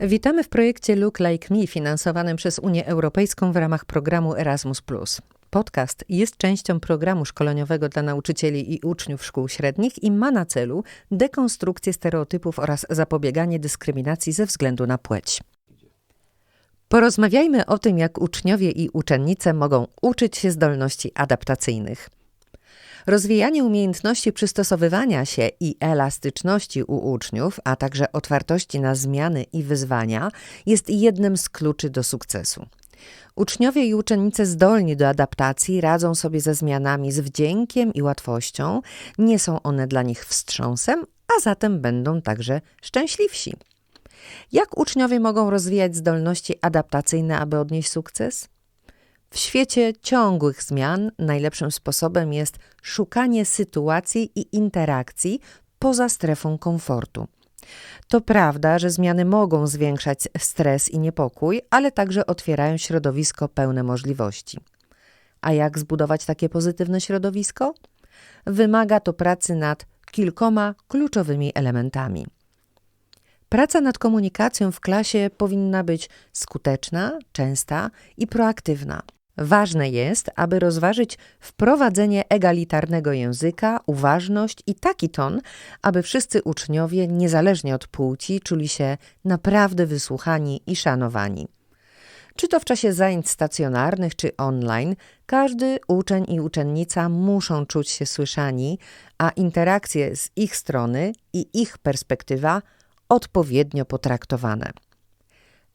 Witamy w projekcie Look Like Me finansowanym przez Unię Europejską w ramach programu Erasmus. Podcast jest częścią programu szkoleniowego dla nauczycieli i uczniów szkół średnich i ma na celu dekonstrukcję stereotypów oraz zapobieganie dyskryminacji ze względu na płeć. Porozmawiajmy o tym, jak uczniowie i uczennice mogą uczyć się zdolności adaptacyjnych. Rozwijanie umiejętności przystosowywania się i elastyczności u uczniów, a także otwartości na zmiany i wyzwania jest jednym z kluczy do sukcesu. Uczniowie i uczennice zdolni do adaptacji radzą sobie ze zmianami z wdziękiem i łatwością, nie są one dla nich wstrząsem, a zatem będą także szczęśliwsi. Jak uczniowie mogą rozwijać zdolności adaptacyjne, aby odnieść sukces? W świecie ciągłych zmian najlepszym sposobem jest szukanie sytuacji i interakcji poza strefą komfortu. To prawda, że zmiany mogą zwiększać stres i niepokój, ale także otwierają środowisko pełne możliwości. A jak zbudować takie pozytywne środowisko? Wymaga to pracy nad kilkoma kluczowymi elementami. Praca nad komunikacją w klasie powinna być skuteczna, częsta i proaktywna. Ważne jest, aby rozważyć wprowadzenie egalitarnego języka, uważność i taki ton, aby wszyscy uczniowie, niezależnie od płci, czuli się naprawdę wysłuchani i szanowani. Czy to w czasie zajęć stacjonarnych, czy online, każdy uczeń i uczennica muszą czuć się słyszani, a interakcje z ich strony i ich perspektywa odpowiednio potraktowane.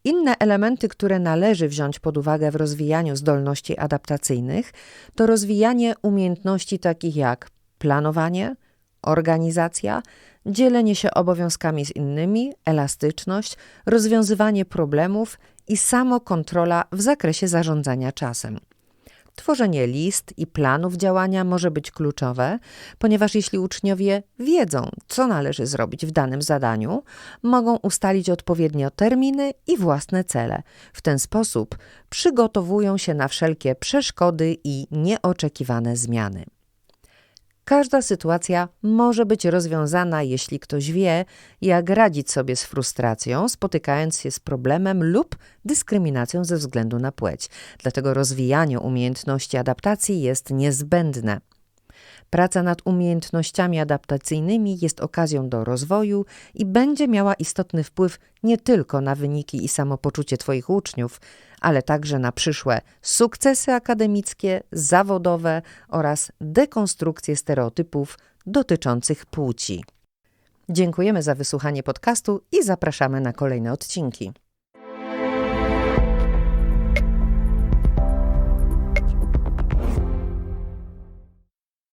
Inne elementy, które należy wziąć pod uwagę w rozwijaniu zdolności adaptacyjnych, to rozwijanie umiejętności takich jak planowanie, organizacja, dzielenie się obowiązkami z innymi, elastyczność, rozwiązywanie problemów i samokontrola w zakresie zarządzania czasem. Tworzenie list i planów działania może być kluczowe, ponieważ jeśli uczniowie wiedzą, co należy zrobić w danym zadaniu, mogą ustalić odpowiednio terminy i własne cele. W ten sposób przygotowują się na wszelkie przeszkody i nieoczekiwane zmiany. Każda sytuacja może być rozwiązana, jeśli ktoś wie, jak radzić sobie z frustracją, spotykając się z problemem lub dyskryminacją ze względu na płeć. Dlatego rozwijanie umiejętności adaptacji jest niezbędne. Praca nad umiejętnościami adaptacyjnymi jest okazją do rozwoju i będzie miała istotny wpływ nie tylko na wyniki i samopoczucie Twoich uczniów, ale także na przyszłe sukcesy akademickie, zawodowe oraz dekonstrukcję stereotypów dotyczących płci. Dziękujemy za wysłuchanie podcastu i zapraszamy na kolejne odcinki.